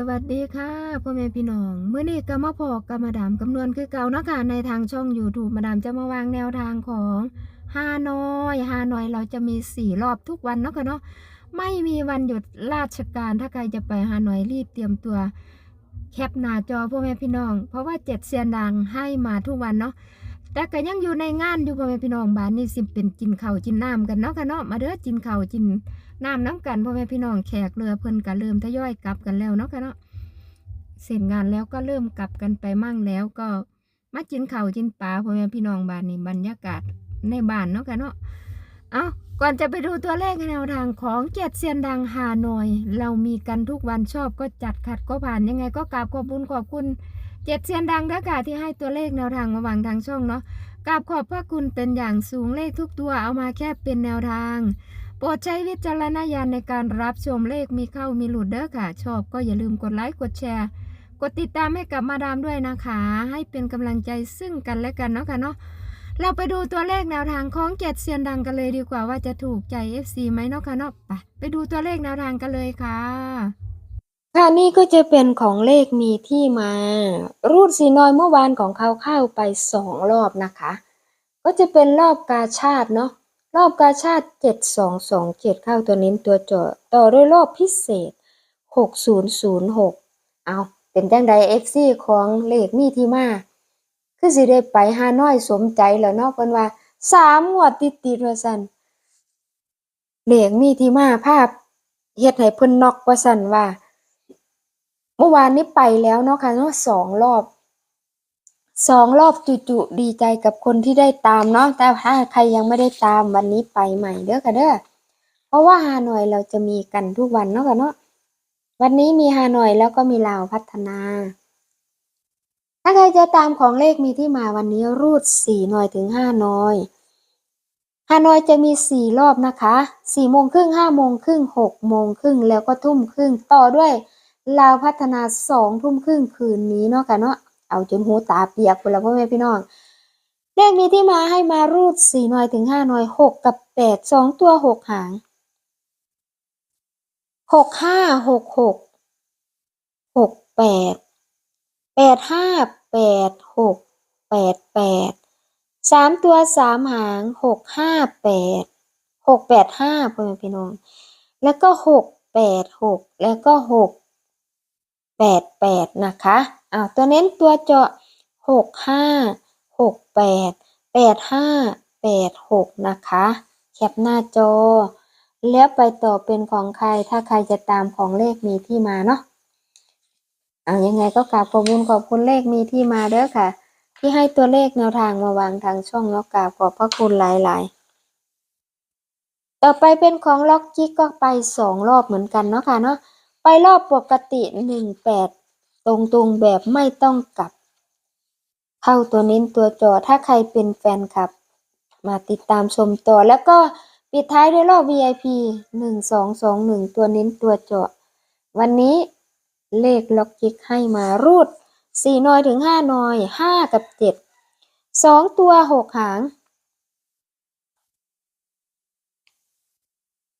สวัสดีค่ะพ่อแม่พี่น้องเมื่อนี้ก็มาพอกับมาดามคำนวณคือเก่าเนาะค่ะในทางช่อง YouTube มาดามจะมาวางแนวทางของฮานอยฮานอยเราจะมีสี่รอบทุกวันเนาะค่ะเนาะไม่มีวันหยุดราชการถ้าใครจะไปฮานอยรีบเตรียมตัว แคปหน้าจอพ่อแม่พี่น้อง เพราะว่าเจ็ดเซียนดังให้มาทุกวันเนาะแต่ก็ยังอยู่ในงานอยู่พ่อแม่พี่น้องบ้านนี้สิเป็นกินข้าวกินน้ำกันเนาะค่ะเนาะมาเด้อกินข้าวกินน น้ำน้ำกันพ่อแม่พี่น้องแขกเรือเพิ่นก็เริ่มทยอยกลับกันแล้วเนาะค่ะเนาะเสร็จงานแล้วก็เริ่มกลับกันไปมั่งแล้วก็มากินข้าวกินปลาพ่อแม่พี่น้องบ้านนี้บรรยากาศในบ้านเนาะค่ะเนาะเอาก่อนจะไปดูตัวเลขแนวทางของเจ็ดเซียนดังฮานอย เรามีกันทุกวันชอบก็จัดขัดก็ผ่านยังไงก็กราบขอบคุณขอบคุณเจ็ดเซียนดังด้อค่ะที่ให้ตัวเลขแนวทางมาวางทางช่องเนาะกราบขอบพระคุณเป็นอย่างสูงเลขทุกตัวเอามาแค่เป็นแนวทาง โปรดใช้วิจารณญาณในการรับชมเลขมีเข้ามีหลุดเด้อค่ะ ชอบก็อย่าลืมกดไลค์กดแชร์ กดติดตามให้กับมาดามด้วยนะคะ ให้เป็นกำลังใจซึ่งกันและกันเนาะค่ะเนาะเราไปดูตัวเลขแนวทางของเจ็ดเซียนดังกันเลยดีกว่าว่าจะถูกใจ FC ไหมเนาะค่ะเนาะไปไปดูตัวเลขแนวทางกันเลยค่ะ ค่ะนี่ก็จะเป็นของเลขมีที่มา รูดสีน้อยเมื่อวานของเขาเข้าไปสองรอบนะคะ ก็จะเป็นรอบกาชาติเนาะ รอบกาชาติ7227 เข้าตัวนิ้นตัวจาะต่อด้วยรอบพิเศษ 6006 เอาเป็นจังใด FC ของเลขมีที่มา คือสิได้ไปฮานอยสมใจแล้วเนาะเพิ่นว่าสามงวดติดติดว่าซั่นเลขมีที่มาภาพเฮ็ดให้เพิ่นนอกว่าซั่นว่า เมื่อวานนี้ไปแล้วเนาะค่ะเนาะสองรอบ สองรอบจุๆดีใจกับคนที่ได้ตามเนาะแต่ถ้าใครยังไม่ได้ตามวันนี้ไปใหม่เด้อค่ะเด้อเพราะว่าฮานอยเราจะมีกันทุกวันเนาะค่ะเนาะวันนี้มีฮานอยแล้วก็มีลาวพัฒนา ถ้าใครจะตามของเลขมีที่มาวันนี้รูดสี่หน่อยถึงห้าน้อยฮานอยจะมีสี่รอบนะคะสี่โมงครึ่งห้าโมงครึ่งหกโมงครึ่งแล้วก็ทุ่มครึ่งต่อด้วยลาวพัฒนาสองทุ่มครึ่งคืนนี้เนาะค่ะเนาะ เอาจนหูตาเปียกคนละพ่อแม่พี่น้อง เลขมีที่มาให้มารูดสี่หน่อยถึงห้าหน่อยหกกับแปดสองตัวหกหางหกห้าหกหกหกแปดแปดห้าแปดหกแปดแปดสามตัวสามหางหกห้าแปดหกแปดห้าพ่อแม่พี่น้อง แล้วก็หกแปดหกแล้วก็หกแปดแปดนะคะ อ้าวตัวเน้นตัวเจาะหกห้าหกแปดแปดห้าแปดหกนะคะ แคปหน้าจอ แล้วไปต่อเป็นของใครถ้าใครจะตามของเลขมีที่มาเนาะอ่ายังไงก็กราบขอบคุณขอบคุณเลขมีที่มาเด้อค่ะ ที่ให้ตัวเลขแนวทางมาวางทางช่องเนาะกราบขอบพระคุณหลาย ๆ ต่อไปเป็นของล็อกจิกก็ไปสองรอบเหมือนกันเนาะค่ะเนาะไปรอบปกติหนึ่งแปด ตรงๆแบบไม่ต้องกลับ เข้าตัวเน้นตัวจอถ้าใครเป็นแฟนคลับ มาติดตามชมต่อ แล้วก็ปิดท้ายด้วยรอบ VIP หนึ่งสองสองหนึ่งตัวเน้นตัวจาะวันนี้เลขล็อกจิกให้มารูดสี่นอยถึงห้านอยห้ากับเจ็ดสองตัวหกหาง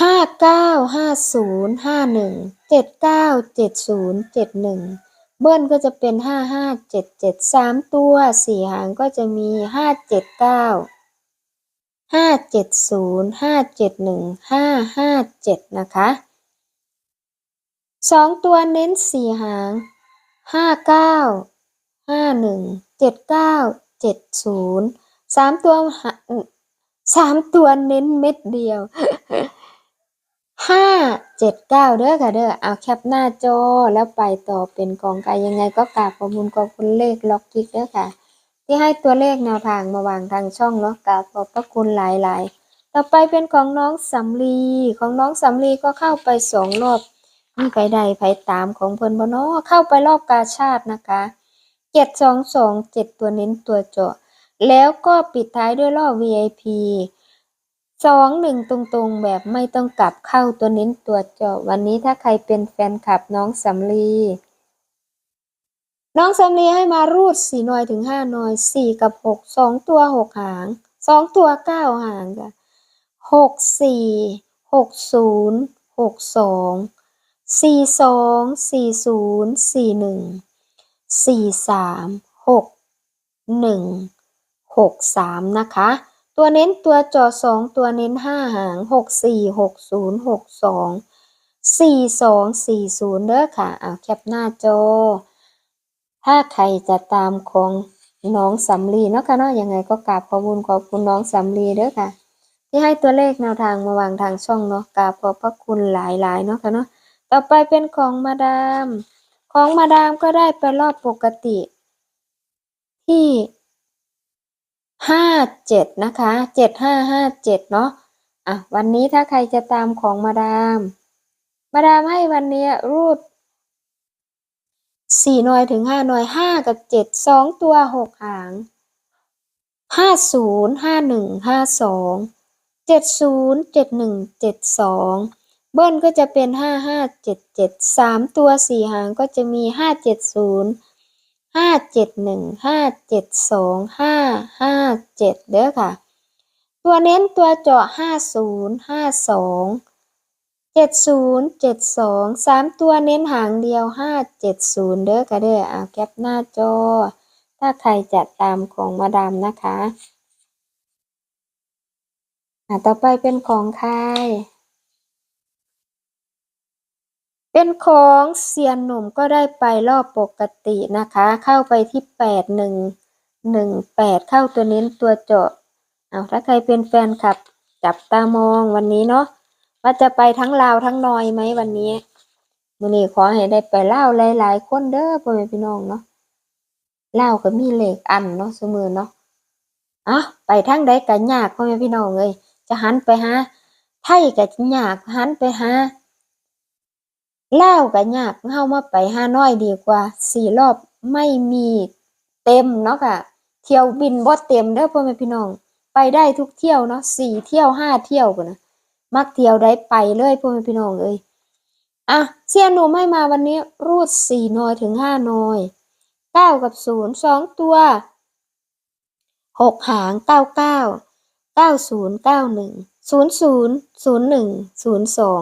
ห้าเก้าห้าศูนย์ห้าหนึ่ง เบิ้ลก็จะเป็นห้าห้าเจ็ดเจ็ดสามตัวสี่หางก็จะมีห้าเจ็ดเก้าห้าเจ็ดศูนย์ห้าเจ็ดหนึ่งห้าห้าเจ็ดนะคะสองตัวเน้นสี่หางห้าเก้าห้าหนึ่งเจ็ดเก้าเจ็ดศูนย์สามตัวสามตัวเน้นเม็ดเดียว ห้าเจ็ดเก้าเด้อค่ะเด้อเอาแคปหน้าจอแล้วไปต่อเป็นกองไกยังไงก็กราบขอบคุณขอบคุณเลขล็อกกิกเด้อค่ะ ที่ให้ตัวเลขแนวทางมาวางทางช่องเนาะกราบขอบพระคุณหลายๆ ต่อไปเป็นของน้องสำลีของน้องสำลีก็เข้าไปสองรอบมีไผใดไผตามของเพิ่นบ่เนาะเข้าไปรอบกาชาตินะคะเจ็ดสองสองเจ็ดตัวเน้นตัวเจาะ แล้วก็ปิดท้ายด้วยรอบ VIP สองหนึ่งตรงๆ แบบไม่ต้องกลับเข้าตัวเน้นตัวเจาะวันนี้ถ้าใครเป็นแฟนคลับน้องสำลี น้องสำลีให้มารูดสี่หน่อยถึงห้าหน่อยสี่กับหกสองตัวหกหางสองตัวเก้าหางค่ะหกสี่หกศูนย์หกสองสี่สองสี่ศูนย์สี่หนึ่งสี่สามหกหนึ่งหกสามนะคะ ตัวเน้นตัวจอสองตัวเน้นห้าหางหกสี่หกศูนย์หกสองสี่สองสี่ศูนย์เด้อค่ะเอาแคปหน้าจอ ถ้าใครจะตามของน้องสำลีเนาะค่ะเนาะยังไงก็กราบขอบคุณขอบคุณน้องสำลีเด้อค่ะ ที่ให้ตัวเลขแนวทางมาวางทางช่องเนาะกราบขอบพระคุณหลายๆเนาะค่ะเนาะต่อไปเป็นของมาดาม ของมาดามก็ได้ไปรอบปกติ ที่ ห้าเจ็ดนะคะเจ็ดห้าห้าเจ็ดเนาะอะวันนี้ถ้าใครจะตามของมาดาม มาดามให้วันนี้รูดสี่หน่วยถึงห้าหน่วยห้ากับเจ็ดสองตัวหกหางห้าศูนย์ห้าหนึ่งห้าสองเจ็ดศูนย์เจ็ดหนึ่งเจ็ดสองเบิ้ลก็จะเป็นห้าห้าเจ็ดเจ็ดสามตัวสี่หางก็จะมีห้าเจ็ดศูนย์ ห้าเจ็ดหนึ่งห้าเจ็ดสองห้าห้าเจ็ดเด้อค่ะ ตัวเน้นตัวเจาะห้าศูนย์ห้าสองเจ็ดศูนย์เจ็ดสองสามตัวเน้นหางเดียวห้าเจ็ดศูนย์เด้อค่ะเด้อเอาแคปหน้าจอ ถ้าใครจะตามของมาดามนะคะอะต่อไปเป็นของใคร เป็นของเซียนหนุ่มก็ได้ไปรอบปกตินะคะ เข้าไปที่แปดหนึ่งหนึ่งแปดเข้าตัวเน้นตัวเจาะเอาถ้าใครเป็นแฟนคลับ จับตามองวันนี้เนาะว่าจะไปทั้งลาวทั้งนอยไหมวันนี้มือนี้ขอให้ได้ไปเลาหลายๆคนเด้อพ่อแม่พี่น้องเนาะเลาก็มีเหลขอันเนาะเสมอเนาะอะไปทางใดก็ยากพ่อแม่พี่น้องเอ้ยจะหันไปหาไทยก็ยากหันไปหา ลาวก็ยากเฮามาไปฮานอยดีกว่าสี่รอบไม่มีเต็มเนาะค่ะ เที่ยวบินบ่เต็มเด้อพ่อแม่พี่น้อง ไปได้ทุกเที่ยวเนาะสี่เที่ยวห้าเที่ยวพุ่นนะมักเที่ยวได้ไปเลยพ่อแม่พี่น้องเอ้ยอะเสียหนูไม่มาวันนี้รูดสี่นอยถึงห้านอยเก้ากับศูนย์สองตัวหกหางเก้าเก้าเก้าศูนย์เก้าหนึ่งศูนย์ศูนย์ศูนย์หนึ่งศูนย์สอง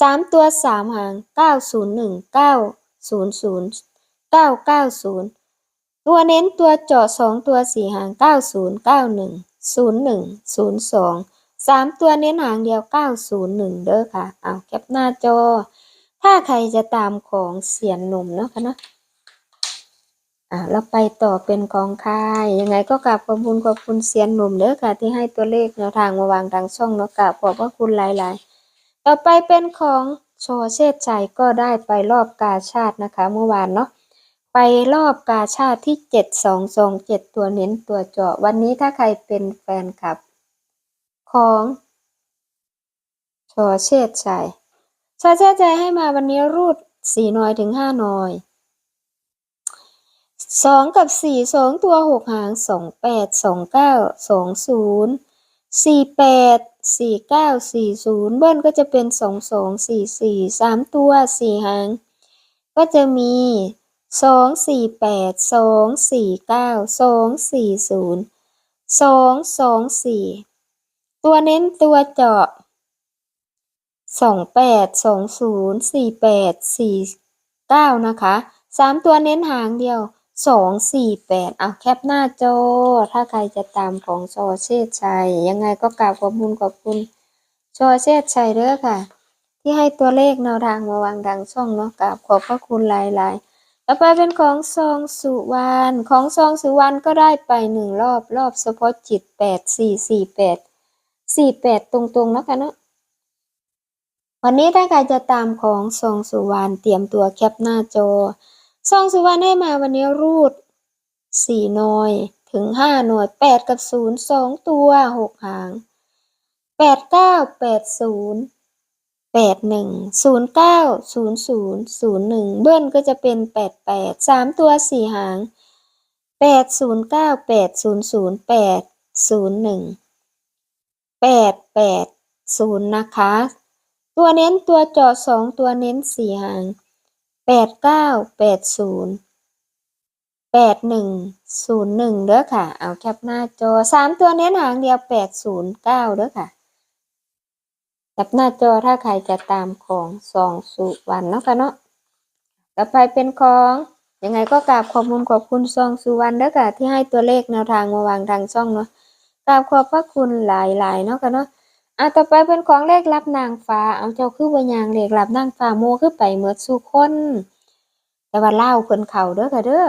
สามตัวสามหางเก้าศูนย์หนึ่งเก้าศูนย์ศูนย์เก้าเก้าศูนย์ตัวเน้นตัวเจาะสองตัวสี่หางเก้าศูนย์เก้าหนึ่งศูนย์หนึ่งศูนย์สองสามตัวเน้นหางเดียวเก้าศูนย์หนึ่งเด้อค่ะ เอาแคปหน้าจอ ถ้าใครจะตามของเสียนหนุ่มเนาะค่ะนะอ่าเราไปต่อเป็นกองค่ายยังไงก็กราบขอบคุณขอบคุณเสียนหนุ่มเด้อค่ะที่ให้ตัวเลขแนวทางมาวางทางช่องเนาะกราบขอบพระคุณหลายๆ ต่อไปเป็นของโชเชษชัยก็ได้ไปรอบกาชาตินะคะ เมื่อวานเนาะไปรอบกาชาติที่เจ็ดสองสองเจ็ดตัวเน้นตัวเจาะ วันนี้ถ้าใครเป็นแฟนคลับ ของโชเชษชัยโชเชษชัยให้มาวันนี้รูดสี่หน่อยถึงห้าหน่อยสองกับสี่สองตัวหกหางสองแปดสองเก้าสองศูนย์สี่แปด สี่เก้าสี่ศูนย์เบิ้ลก็จะเป็นสองสองสี่สี่สามตัวสี่หาง ก็จะมีสองสี่แปดสองสี่เก้าสองสี่ศูนย์สองสองสี่ตัวเน้นตัวเจาะสองแปดสองศูนย์สี่แปดสี่เก้านะคะสามตัวเน้นหางเดียว สองสี่แปดเอาแคปหน้าจอ ถ้าใครจะตามของชอเชษชัย ยังไงก็กราบขอบคุณขอบคุณชอเชษชัยเด้อค่ะ ที่ให้ตัวเลขแนวทางมาวางดังช่องเนาะกราบขอบพระคุณหลายๆต่อไปเป็นของซองสุวรรณของซองสุวรรณก็ได้ไปหนึ่งรอบรอบเฉพาะจิตแปดสี่สี่แปดสี่แปดตรงๆเนะคะเนาะวันนี้ถ้าใครจะตามของซองสุวรรณเตรียมตัวแคปหน้าจอ ซองสุวรรณให้มาวันนี้รูดสี่หน่วยถึงห้าหน่วยแปดกับศูนย์สองตัวหกหางแปดเก้าแปดศูนย์แปดหนึ่งศูนย์เก้าศูนย์ศูนย์ศูนย์หนึ่งเบิ้ลก็จะเป็นแปดแปดสามตัวสี่หางแปดศูนย์เก้าแปดศูนย์ศูนย์แปดศูนย์หนึ่งแปดแปดศูนย์นะคะ ตัวเน้นตัวจาะสองตัวเน้นสี่หาง แปดเก้าแปดศูนย์แปดหนึ่งศูนย์หนึ่งเด้อค่ะ เอาแคปหน้าจอสามตัวเน้นหางเดียวแปดศูนย์เก้าเด้อค่ะจับหน้าจอถ้าใครจะตามของสองสุวรรณเนาะค่ะเนาะต่อไปเป็นของยังไงก็กราบขอบคุณขอบคุณซองสุวรรณเด้อค่ะที่ให้ตัวเลขแนวทางมาวางทางช่องเนาะกราบขอบพระคุณหลายๆเนาะค่ะเนาะ อะต่อไปเป็นของเลขรับนางฟ้า เอาเจ้าคือบ่ยางเลขรับนางฟ้าโมคือไปเหมือดสู่คน แต่ว่าเล่าเพิ่นเขาเด้อค่ะเด้อ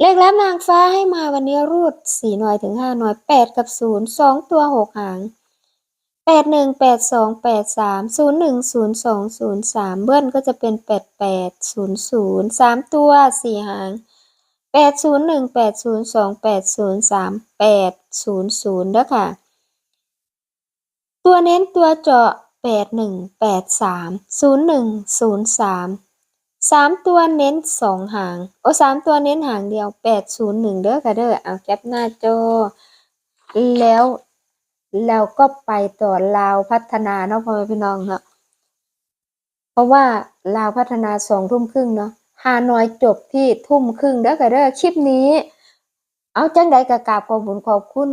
เลขรับนางฟ้าให้มาวันนี้รูดสี่หน่วยถึงห้าหน่วยแปดกับศูนย์สองตัวหกหางแปดหนึ่งแปดสองแปดสามศูนย์หนึ่งศูนย์สองศูนย์สามเบิ้ลก็จะเป็นแปดแปดศูนย์ศูนย์สามตัวสี่หางแปดศูนย์หนึ่งแปดศูนย์สองแปดศูนย์สามแปดศูนย์ศูนย์เด้อค่ะ ตัวเน้นตัวเจาะแปดหนึ่งแปดสามศูนย์หนึ่งศูนย์สามสามตัวเน้นสองหาง โอ้สามตัวเน้นหางเดียวแปดศูนย์หนึ่งเด้อค่ะเด้อเอาแคปหน้าจอ แล้วแล้วก็ไปต่อลาวพัฒนาเนาะพ่อแม่พี่น้องเนาะเพราะว่าลาวพัฒนาสองทุ่มครึ่งเนาะฮานอยจบที่ทุ่มครึ่งเด้อค่ะเด้อคลิปนี้ เอาจังใดกระกาบขอบคุญขอบคุณ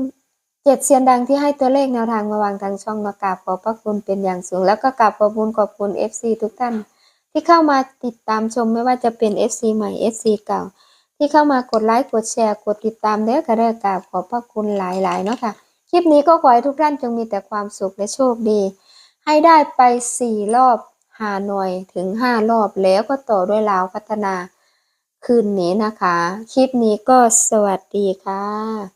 เจ็ดเซียนดังที่ให้ตัวเลขแนวทางมาวางทางช่องมากราบขอบพระคุณเป็นอย่างสูง แล้วก็กราบขอบคุณขอบคุณ FC ทุกท่าน ที่เข้ามาติดตามชมไม่ว่าจะเป็น FC ใหม่ FC เก่า ที่เข้ามากดไลค์กดแชร์กดติดตามเด้อค่ะเด้อกราบขอบพระคุณหลายๆเนาะค่ะคลิปนี้ก็ขอให้ทุกท่านจงมีแต่ความสุขและโชคดี ให้ได้ไป 4 รอบหาหน่วยถึง 5 รอบแล้วก็ต่อด้วยลาวพัฒนาคืนนี้นะคะ คลิปนี้ก็สวัสดีค่ะ